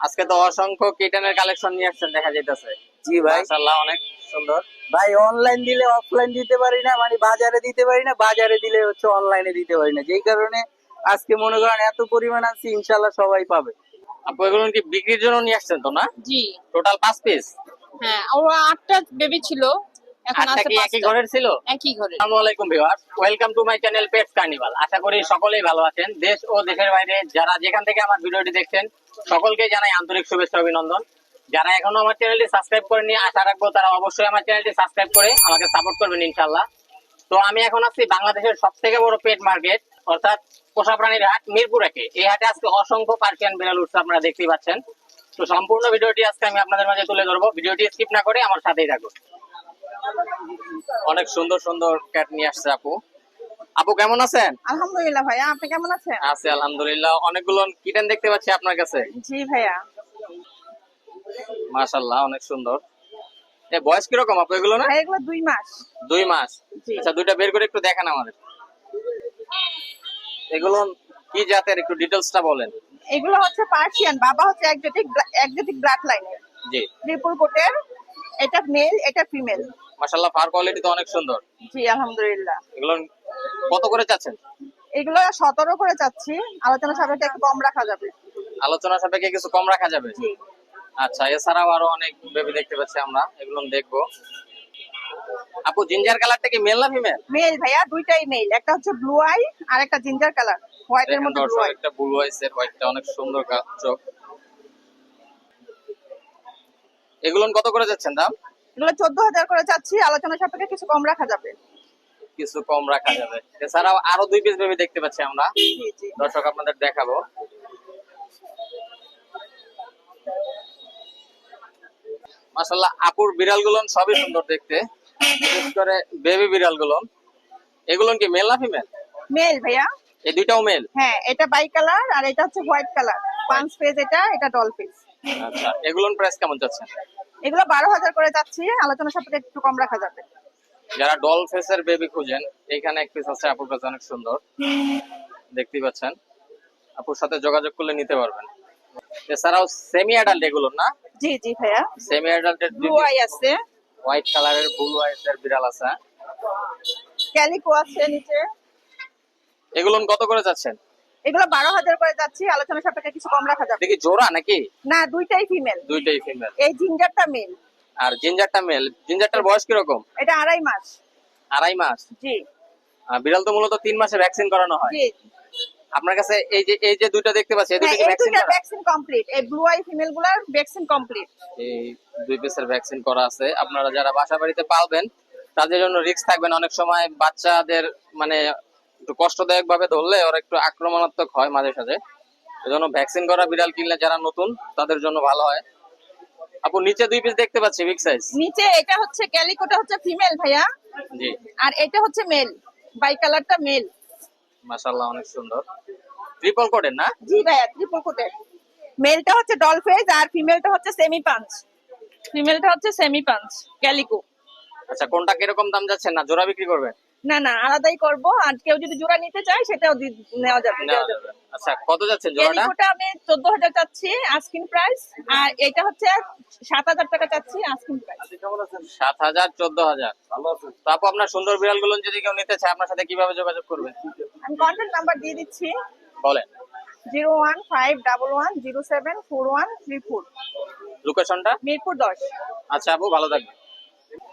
আজকে তো অসংখ্য কিটেনের কালেকশন নিয়ে আসছেন দেখা যাইতেছে। জি ভাই। মাশাআল্লাহ অনেক সুন্দর। ভাই অনলাইন দিলে অফলাইন দিতে পারি না মানে বাজারে দিতে পারি না বাজারে দিলে হচ্ছে অনলাইনে দিতে পারি না। যেই কারণে আজকে মনে করেন এত পরিমাণ আছে ইনশাল্লাহ সবাই পাবে। আপু এগুলো কি বিক্রির জন্য নিয়ে আসছেন তো না? জি। টোটাল পাঁচ পিস হ্যাঁ ওরা আটটা বেবি ছিল। এখন আটটা আছে কি একই ঘরের ছিল? একই ঘরে আসসালামু আলাইকুম viewers welcome to my channel pets carnival আশা করি সকলেই ভালো আছেন। দেশ ও দেশের বাইরে যারা যেখান থেকে আমার ভিডিওটি দেখছেন সকলকে জানাই আন্তরিক শুভেচ্ছা অভিনন্দন। যারা এখনও আমার চ্যানেলটি সাবস্ক্রাইব করেনি আশা রাখব তারা অবশ্যই আমার চ্যানেলটি সাবস্ক্রাইব করে আমাকে সাপোর্ট করবেন ইনশাল্লাহ তো আমি এখন আছি বাংলাদেশের সব থেকে বড় পেট মার্কেট অর্থাৎ পোষা প্রাণীর হাট মিরপুর একে। এই হাটে আজকে অসংখ্য পার্সিয়ান বিড়াল উঠছে আপনারা দেখতেই পাচ্ছেন। তো সম্পূর্ণ ভিডিওটি আজকে আমি আপনাদের মাঝে তুলে ধরবো। ভিডিওটি স্কিপ না করে আমার সাথেই থাকুন। অনেক সুন্দর সুন্দর ক্যাট নিয়ে আসছে আপু। আপু কেমন আছেন? আলহামদুলিল্লাহ ভাইয়া আপনি কেমন আছেন? আছি আলহামদুলিল্লাহ। অনেকগুলো কিটেন দেখতে পাচ্ছি আপনার কাছে। জি ভাইয়া। মাশাল্লাহ অনেক সুন্দর। এ বয়স কীরকম আপু এগুলো না? এগুলো দুই মাস। দুই মাস। আচ্ছা দুইটা বের করে একটু দেখান আমাদের। এগুলো কি জাতের? একটু ডিটেলসটা বলেন। এগুলো হচ্ছে পার্সিয়ান বাবা হচ্ছে একজেটিক একজেটিক ব্লাড লাইনের জি। ট্রিপল কোটের এটা মেল এটা ফিমেল মাশাল্লাহ ফার কোয়ালিটি তো অনেক সুন্দর। জি আলহামদুলিল্লাহ। এগুলো কত করে চাচ্ছেন? এগুলো সতেরো করে চাচ্ছি। আলোচনা সাপেক্ষে একটু কম রাখা যাবে। আলোচনা সাপেক্ষে কিছু কম রাখা যাবে? জি। আচ্ছা এছাড়াও আরও অনেক বেবি দেখতে পাচ্ছি আমরা এগুলো দেখব। আপু জিঞ্জার কালারটা কি মেল না ফিমেল মেল ভাইয়া দুইটাই মেল একটা হচ্ছে ব্লু আই আর একটা জিঞ্জার কালার হোয়াইটের মধ্যে ব্লু আই একটা ব্লু আইস এর হোয়াইটটা অনেক সুন্দর চোখ। এগুলো কত করে যাচ্ছেন দাম? এগুলো চোদ্দ হাজার করে চাচ্ছি আলোচনা সাপেক্ষে কিছু কম রাখা যাবে। কিছু কম রাখা যাবে। এছাড়াও আরও দুই পিস বেবি দেখতে পাচ্ছি আমরা। দর্শক আপনাদের দেখাবো। মাশাল্লাহ আপুর বিড়াল গুলন সবই সুন্দর দেখতে। বিশেষ করে বেবি বিড়াল গুলন এগুলো কি মেল না ফিমেল মেল ভাইয়া। এই দুইটাও মেল হ্যাঁ এটা বাই কালার আর এটা হচ্ছে হোয়াইট কালার পাঁচ পেজ এটা এটা ডল পেজ আচ্ছা এগুলোর প্রাইস কেমন যাচ্ছেন এগুলো বারো হাজার করে যাচ্ছি আলোচনা সাপেক্ষে একটু কম রাখা যাবে। যারা ডল ফেসের বেবি খুঁজেন এইখানে এক পিস আছে আপুর কাছে অনেক সুন্দর। দেখতেই পাচ্ছেন। আপুর সাথে যোগাযোগ করলে নিতে পারবেন। এছাড়াও সেমি অ্যাডাল্ট এগুলো না? জি জি ভাইয়া। সেমি অ্যাডাল্টের ব্লু আই আছে। হোয়াইট কালারের ব্লু আইসের বিড়াল আছে। ক্যালিকো আছে নিচে। এগুলো কত করে যাচ্ছেন? এগুলো বারো হাজার করে যাচ্ছি আলোচনা সাপেক্ষে কিছু কম রাখা যাবে। দেখি জোড়া নাকি? না দুইটাই ফিমেল দুইটাই ফিমেল এই জিঞ্জারটা মেল আর জিঞ্জারটা মেল জিঞ্জারটার বয়স কীরকম? এটা আড়াই মাস। আড়াই মাস? জি। বিড়াল তো মূলত তিন মাসে ভ্যাকসিন করানো হয়। জি। আপনার কাছে এই যে এই যে দুইটা দেখতে পাচ্ছি এই দুটো কি ভ্যাকসিন করা। ভ্যাকসিন কমপ্লিট এই ব্লু আই ফিমেলগুলার ভ্যাকসিন কমপ্লিট এই দুই পিসের ভ্যাকসিন করা আছে। আপনারা যারা বাসা বাড়িতে পালবেন তাদের জন্য রিস্ক থাকবেন অনেক সময় বাচ্চাদের মানে একটু কষ্টদায়ক ভাবে ধরলে ওরা একটু আক্রমণাত্মক হয় মাঝে সাঝে। এজন্য ভ্যাকসিন করা বিড়াল কিনলে যারা নতুন তাদের জন্য ভালো হয়। আপু নিচে দুই পিস দেখতে পাচ্ছি বিগ সাইজ নিচে এটা হচ্ছে ক্যালিকোটা হচ্ছে ফিমেল ভাইয়া। জি। আর এটা হচ্ছে মেল বাই কালারটা মেল মাশাআল্লাহ অনেক সুন্দর। ট্রিপল কোডের না? জি ভাইয়া ত্রিপল কোটের মেলটা হচ্ছে ডল ফেজ আর ফিমেলটা হচ্ছে সেমি পাঞ্চ ফিমেলটা হচ্ছে সেমি পাঞ্চ ক্যালিকো আচ্ছা কোনটা কীরকম দাম যাচ্ছে না? জোড়া বিক্রি করবে না না আলাদাই করব। আর কেউ যদি জোড়া নিতে চায় সেটাও নেওয়া যাবে। আচ্ছা কত যাচ্ছে জোড়াটা? ক্যালিকোটা আমি চোদ্দ হাজার চাচ্ছি আস্কিন প্রাইস আর এটা হচ্ছে সাত হাজার টাকা চাচ্ছি আস্কিন প্রাইস সাত হাজার চোদ্দ হাজার। তো আপু আপনার সুন্দর বিড়ালগুলো যদি কেউ নিতে চায় আপনার সাথে কীভাবে যোগাযোগ করবে? আমি কন্ট্যাক্ট নাম্বার দিয়ে দিচ্ছি। বলেন। Zero one five double one zero seven four one three four. লোকেশনটা মিরপুর দশ। আচ্ছা আপু ভালো থাকবেন।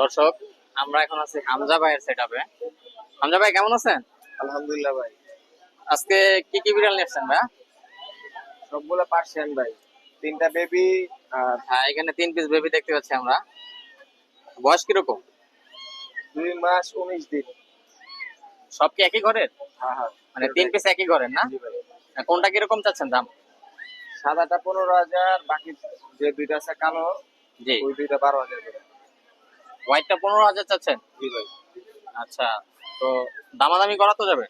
দর্শক আমরা এখন আছি হামজা ভাইয়ের সেট আপে হামজা ভাই কেমন আছেন? আলহামদুলিল্লাহ ভাই। আজকে কি কি বিড়াল নিয়েছেন ভাই? সবগুলা পার্সিয়ান ভাই। তিনটা বেবি আর হ্যাঁ এখানে তিন পিস বেবি দেখতে পাচ্ছি আমরা। বয়স কীরকম? দুই মাস উনিশ দিন। সব কি একই ঘরের? হ্যাঁ হ্যাঁ। মানে তিন পিস একই ঘরের না? কোনটা কীরকম চাচ্ছেন দাম? সাদাটা পনেরো হাজার বাকি যে দুইটা আছে কালো জি। ওই দুইটা বারো হাজার করে। হোয়াইটটা পনেরো হাজার চাচ্ছেন? জি ভাই। আচ্ছা তো দামাদামি করা তো যাবে?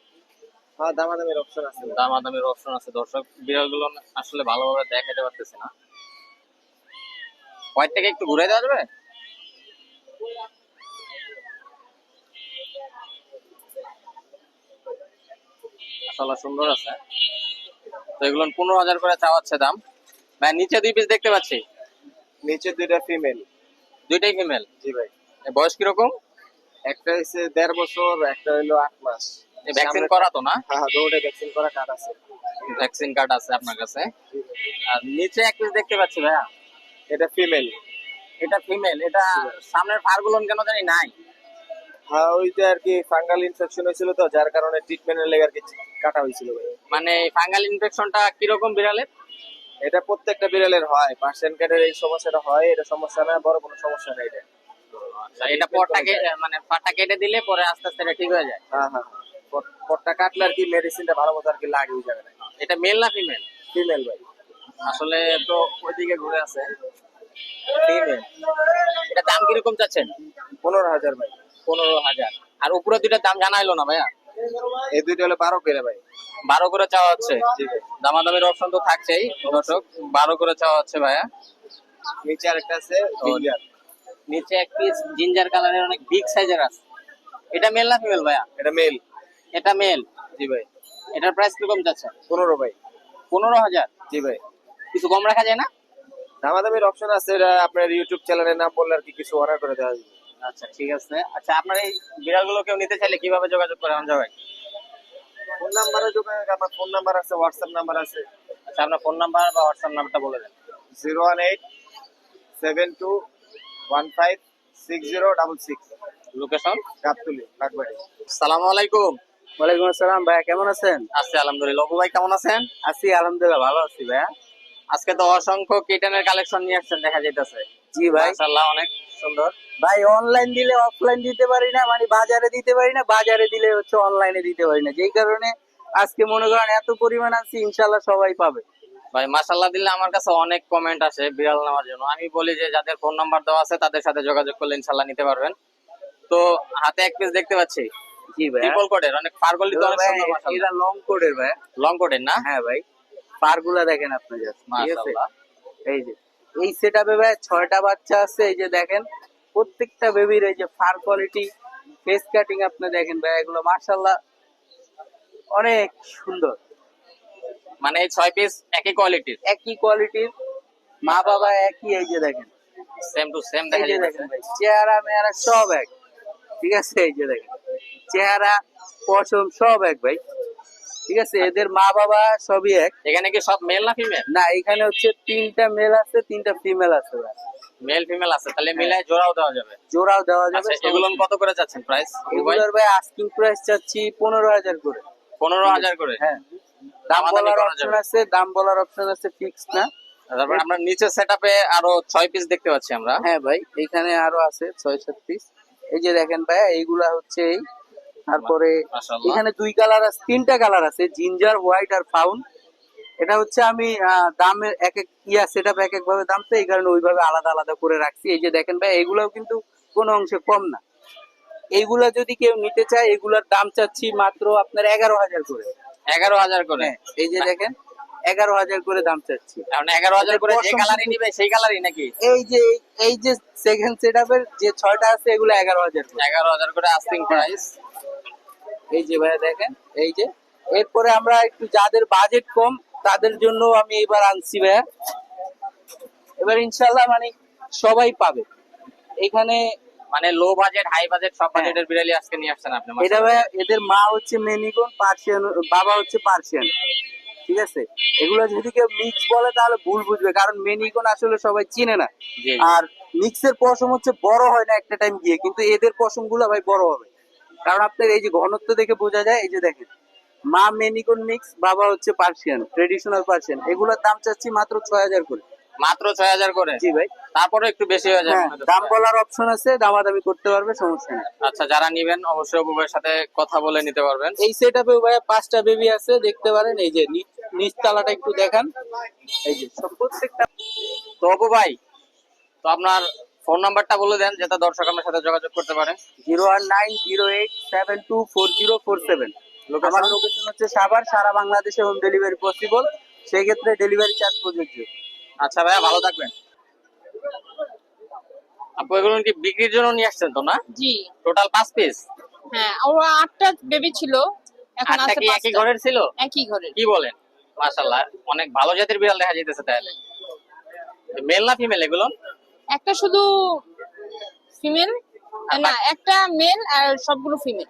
হ্যাঁ দামাদামের অপশন আছে দামাদামির অপশন আছে। দর্শক বিড়ালগুলো আসলে ভালোভাবে দেখাতে পারতেছি না। হোয়াইটটাকে একটু ঘুরে দেওয়া যাবে? মাশাআল্লাহ সুন্দর আছে। তো এগুলো পনেরো হাজার করে চাওয়াচ্ছে দাম। ভাই নিচে দুই পিস দেখতে পাচ্ছি। নিচে দুইটা ফিমেল দুইটাই ফিমেল জি ভাই। বয়স কীরকম? একটা হচ্ছে দেড় বছর একটা হলো আট মাস। ভ্যাকসিন করা তো না? হ্যাঁ হ্যাঁ দুটোটা ভ্যাকসিন করা কার্ড আছে। ভ্যাকসিন কার্ড আছে আপনার কাছে? আর নিচে এক পিস দেখতে পাচ্ছি ভাইয়া। এটা ফিমেল এটা ফিমেল এটা সামনের ফারগুলো কেন জানি নাই। হ্যাঁ ওইটা আর কি ফাঙ্গাল ইনফেকশন হয়েছিল তো যার কারণে ট্রিটমেন্টের লেগে আর কি কাটা হয়েছিল মানে ফাঙ্গাল ইনফেকশনটা কীরকম বিড়ালের? এটা প্রত্যেকটা বিড়ালের হয় পার্সেন্ট কার্ডের এই সমস্যাটা হয় এটা সমস্যা না বড় কোনো সমস্যা নেই এটা। এটা পরটা কে- মানে পাটা কেটে দিলে পরে আস্তে আস্তে ঠিক হয়ে যায়। হ্যাঁ হ্যাঁ পটটা কাটলে আর কি মেডিসিনটা ভালো মতো আর কি লাগে ওই জায়গায় এটা মেল না ফিমেল ফিমেল ভাই। আসলে তো ওইদিকে ঘুরে আছে। ফিমেল এটা দাম কীরকম চাচ্ছেন? পনেরো হাজার ভাই। পনেরো হাজার। আর উপরে দুইটার দাম জানা এলো না ভাইয়া? এই দুইটা হলো বারো করে ভাই। বারো করে চাওয়া হচ্ছে। দামাদামির অপশন তো থাকছেই দর্শক। বারো করে চাওয়া হচ্ছে ভাইয়া। নিচে আরেকটা আছে নিচে এক পিস জিঞ্জার কালারের অনেক বিগ সাইজের আছে। এটা মেল না ফিমেল ভাইয়া? এটা মেল এটা মেল জি ভাই। এটার প্রাইস কীরকম যাচ্ছে? পনেরো ভাই। পনেরো হাজার? জি ভাই। কিছু কম রাখা যায় না? দামাদামির অপশন আছে এটা আপনার ইউটিউব চ্যানেলের নাম বললে আর কি কিছু অর্ডার করে দেওয়া যাবে। আচ্ছা ঠিক আছে। আচ্ছা আপনার এই বিড়ালগুলো কেউ নিতে চাইলে কীভাবে যোগাযোগ করে আমজা ভাই? ফোন নাম্বারে যোগাযোগ আমার ফোন নাম্বার আছে হোয়াটসঅ্যাপ নাম্বার আছে। আচ্ছা আপনার ফোন নাম্বার বা হোয়াটসঅ্যাপ নাম্বারটা বলে দেন। Zero one eight seven two one five six zero double six. Location Gabtoli Bagbari সালামু আলাইকুম। ওয়ালাইকুম আসসালাম ভাইয়া কেমন আছেন? আছি আলহামদুলিল্লাহ। অপু ভাই কেমন আছেন? আছি আলহামদুলিল্লাহ ভালো আছি ভাইয়া। আজকে তো অসংখ্য কিটেনের কালেকশন নিয়ে আসছেন দেখা যাইতেছে। জি ভাই। মাশাআল্লাহ অনেক সুন্দর। ভাই অনলাইন দিলে অফলাইন দিতে পারি না মানে বাজারে দিতে পারি না বাজারে দিলে হচ্ছে অনলাইনে দিতে পারি না। যেই কারণে আজকে মনে করেন এত পরিমাণ আছে ইনশাল্লাহ সবাই পাবে। ভাই মাশাআল্লাহ দিলে আমার কাছে অনেক কমেন্ট আসে বিড়াল নেওয়ার জন্য। আমি বলি যে যাদের ফোন নাম্বার দেওয়া আছে তাদের সাথে যোগাযোগ করলে ইনশাআল্লাহ নিতে পারবেন। তো হাতে এক পিস দেখতে পাচ্ছি। জি ভাই। ট্রিপল কোডের অনেক ফারগলি তো অনেক সুন্দর মাশাআল্লাহ। এরা লং কোডের ভাই। লং কোডের না? হ্যাঁ ভাই। পার দেখেন আপনি আছে? মাশাআল্লাহ। এই যে এই সেট আপে ভাই ছয়টা বাচ্চা আছে এই যে দেখেন প্রত্যেকটা বেবির এই যে ফার কোয়ালিটি ফেস কাটিং আপনি দেখেন ভাই এগুলো মার্শাল্লাহ অনেক সুন্দর। মানে ছয় পিস একই কোয়ালিটির একই কোয়ালিটির মা বাবা একই এই যে দেখেন। সেম টু সেম দেখা দেখেন চেহারা মেহারা সব এক। ঠিক আছে এই যে দেখেন। চেহারা পশম সব এক ভাই। ঠিক আছে এদের মা বাবা সবই এক। এখানে কি সব মেল না ফিমেল না এখানে হচ্ছে তিনটা মেল আছে তিনটা ফিমেল আছে মেল ফিমেল আছে তাহলে মিলাই জোড়াও দেওয়া যাবে। জোড়াও দেওয়া যাবে আচ্ছা এগুলো কত করে চাচ্ছেন প্রাইস এগুলোর ভাই আস্কিং প্রাইস চাচ্ছি পনেরো হাজার করে। পনেরো হাজার করে? হ্যাঁ। দাম বলার অপশন আছে দাম বলার অপশন আছে ফিক্স না। তারপর আমরা নিচের সেটআপে আরও ছয় পিস দেখতে পাচ্ছি আমরা। হ্যাঁ ভাই এখানে আরও আছে পিস এই যে দেখেন ভাই এইগুলা হচ্ছে এই। তারপরে এখানে দুই কালার আছে তিনটা কালার আছে জিঞ্জার হোয়াইট আর ফাউন এটা হচ্ছে আমি দামের এক এক ইয়া সেট আপ এক এক ভাবে দাম তো এই কারণে ওইভাবে আলাদা আলাদা করে রাখছি। এই যে দেখেন ভাই এগুলাও কিন্তু কোনো অংশে কম না। এইগুলা যদি কেউ নিতে চায় এগুলার দাম চাচ্ছি মাত্র আপনার এগারো হাজার করে। এগারো হাজার করে। হ্যাঁ এই যে দেখেন এগারো হাজার করে দাম চাচ্ছি। এখন এগারো হাজার করে যে কালারই নিবে সেই কালারই নাকি? এই যে এই যে সেকেন্ড সেট আপের যে ছয়টা আছে এগুলো এগারো হাজার এগারো হাজার করে আস্তিং প্রাইস এই যে ভাইয়া দেখেন এই যে। এরপরে আমরা একটু যাদের বাজেট কম তাদের জন্য আমি এবার আনছি ভাইয়া। এবার ইনশাল্লাহ মানে সবাই পাবে। এখানে মানে লো বাজেট হাই বাজেট সব হ্যাঁ। বাজেটের বিড়ালি আজকে নিয়ে আসছেন আপনি এটা। এদের মা হচ্ছে মেনিকন পার্সিয়ান বাবা হচ্ছে পার্সিয়ান। ঠিক আছে? এগুলো যদি কেউ মিক্স বলে তাহলে ভুল বুঝবে কারণ মেনিকন আসলে সবাই চিনে না। আর মিক্সের পশম হচ্ছে বড় হয় না একটা টাইম গিয়ে কিন্তু এদের পশমগুলো ভাই বড় হবে। কারণ আপনার এই যে ঘনত্ব দেখে বোঝা যায় এই যে দেখেন মা মেনিকন মিক্স বাবা হচ্ছে পার্সিয়ান ট্রেডিশনাল পার্সিয়ান। এগুলোর দাম চাচ্ছি মাত্র ছয় হাজার করে। মাত্র ছয় হাজার করে। জি ভাই। তারপরে একটু বেশি হয়ে যাবে হ্যাঁ দাম বলার অপশন আছে দামাদামি করতে পারবে সমস্যা নেই। আচ্ছা যারা নিবেন অবশ্যই অপুবের সাথে কথা বলে নিতে পারবেন। এই সেট আপে ভাই পাঁচটা বেবি আছে দেখতে পারেন এই যে নিচ- নিচতলাটা একটু দেখান। এই যে প্রত্যেকটা তো অপু ভাই তো আপনার ফোন নাম্বারটা বলে দেন যাতে দর্শক আপনার সাথে যোগাযোগ করতে পারে। Zero one nine zero eight seven two four zero four seven. আমার লোকেশন হচ্ছে সাভার সারা বাংলাদেশে হোম ডেলিভারি পসিবল সেই ক্ষেত্রে ডেলিভারি চার্জ প্রযোজ্য। আচ্ছা ভাইয়া ভালো থাকবেন। আপু এগুলো কি বিক্রির জন্য নিয়ে আসছেন তো না? জি। টোটাল পাঁচ পিস হ্যাঁ ওর আটটা বেবি ছিল এখন আছে কি একই ঘরের ছিল? একই ঘরের। কি বলেন? মাশাল্লাহ অনেক ভালো জাতের বিড়াল দেখা যাইতেছে তাহলে। মেল না ফিমেল এগুলো? একটা শুধু ফিমেল না একটা মেল আর সবগুলো ফিমেল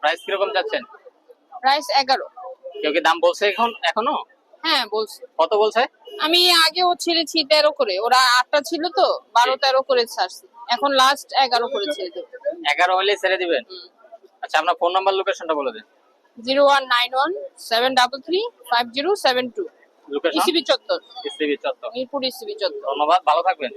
প্রাইস কীরকম যাচ্ছেন প্রাইস এগারো। কেউ কি দাম বলছে এখন এখনও? হ্যাঁ বলছি। কত বলছে? আমি আগেও ছেড়েছি তেরো করে। ওরা আটটা ছিল তো বারো তেরো করে ছাড়ছি। এখন লাস্ট এগারো করে ছেড়ে দেবো। এগারো হলে ছেড়ে দিবেন? আচ্ছা আপনার ফোন নাম্বার লোকেশনটা বলে দেন। Zero one nine one seven double three five zero seven two. ECB চত্বর। ইসিবি চত্বর। মিরপুর ইসিবি চত্বর। ধন্যবাদ ভালো থাকবেন।